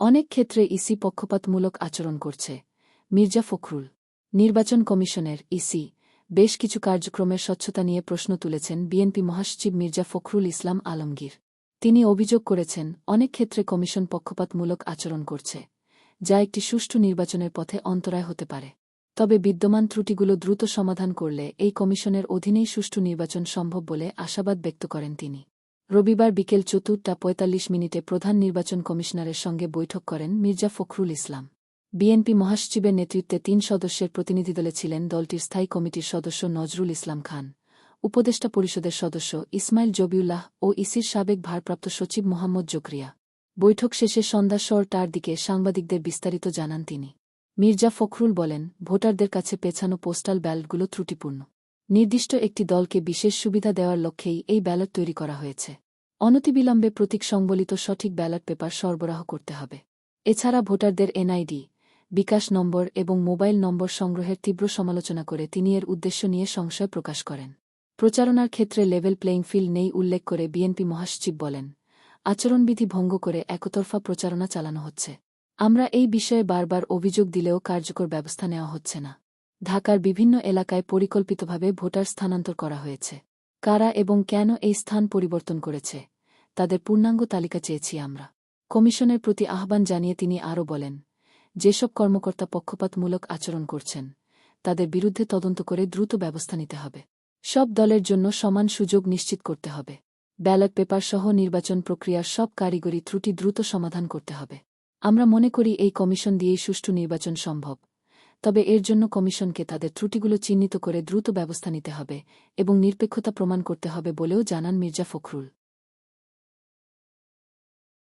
অনেক ক্ষেত্রে ইসি পক্ষপাতমূলক আচরণ করছে। মির্জা ফখরুল, নির্বাচন কমিশনের ইসি, বেশ কিছু কার্যক্রমের স্বচ্ছতা নিয়ে প্রশ্ন তুলেছেন বিএনপি মহাসচিব মির্জা ফখরুল ইসলাম আলমগীর। তিনি অভিযোগ করেছেন, অনেক ক্ষেত্রে কমিশন পক্ষপাতমূলক আচরণ করছে, যা একটি সুষ্ঠু নির্বাচনের পথে অন্তরায় হতে পারে। তবে বিদ্যমান ত্রুটিগুলো দ্রুত সমাধান করলে এই কমিশনের অধীনেই সুষ্ঠু নির্বাচন সম্ভব বলে আশাবাদ ব্যক্ত করেন তিনি। রবিবার বিকেল চতুর্থটা পঁয়তাল্লিশ মিনিটে প্রধান নির্বাচন কমিশনারের সঙ্গে বৈঠক করেন মির্জা ফখরুল ইসলাম। বিএনপি মহাসচিবের নেতৃত্বে তিন সদস্যের প্রতিনিধিদলে ছিলেন দলটির স্থায়ী কমিটির সদস্য নজরুল ইসলাম খান, উপদেষ্টা পরিষদের সদস্য ইসমাইল জবিউল্লাহ ও ইসির সাবেক ভারপ্রাপ্ত সচিব মোহাম্মদ জকরিয়া। বৈঠক শেষে সন্ধ্যা টার দিকে সাংবাদিকদের বিস্তারিত জানান তিনি। মির্জা ফখরুল বলেন, ভোটারদের কাছে পেছানো পোস্টাল ব্যালটগুলো ত্রুটিপূর্ণ। নির্দিষ্ট একটি দলকে বিশেষ সুবিধা দেওয়ার লক্ষ্যেই এই ব্যালট তৈরি করা হয়েছে। অনতিবিলম্বে প্রতীক সংবলিত সঠিক ব্যালট পেপার সরবরাহ করতে হবে। এছাড়া ভোটারদের এনআইডি, বিকাশ নম্বর এবং মোবাইল নম্বর সংগ্রহের তীব্র সমালোচনা করে তিনি এর উদ্দেশ্য নিয়ে সংশয় প্রকাশ করেন। প্রচারণার ক্ষেত্রে লেভেল প্লেয়িং ফিল্ড নেই উল্লেখ করে বিএনপি মহাসচিব বলেন, আচরণবিধি ভঙ্গ করে একতরফা প্রচারণা চালানো হচ্ছে। আমরা এই বিষয়ে বারবার অভিযোগ দিলেও কার্যকর ব্যবস্থা নেওয়া হচ্ছে না। ঢাকার বিভিন্ন এলাকায় পরিকল্পিতভাবে ভোটার স্থানান্তর করা হয়েছে। কারা এবং কেন এই স্থান পরিবর্তন করেছে, তাদের পূর্ণাঙ্গ তালিকা চেয়েছি আমরা। কমিশনের প্রতি আহ্বান জানিয়ে তিনি আরও বলেন, যেসব কর্মকর্তা পক্ষপাতমূলক আচরণ করছেন, তাদের বিরুদ্ধে তদন্ত করে দ্রুত ব্যবস্থা নিতে হবে। সব দলের জন্য সমান সুযোগ নিশ্চিত করতে হবে। ব্যালট পেপার সহ নির্বাচন প্রক্রিয়ার সব কারিগরি ত্রুটি দ্রুত সমাধান করতে হবে। আমরা মনে করি এই কমিশন দিয়েই সুষ্ঠু নির্বাচন সম্ভব। তবে এর জন্য কমিশনকে তাদের ত্রুটিগুলো চিহ্নিত করে দ্রুত ব্যবস্থা নিতে হবে এবং নিরপেক্ষতা প্রমাণ করতে হবে বলেও জানান মির্জা ফখরুল।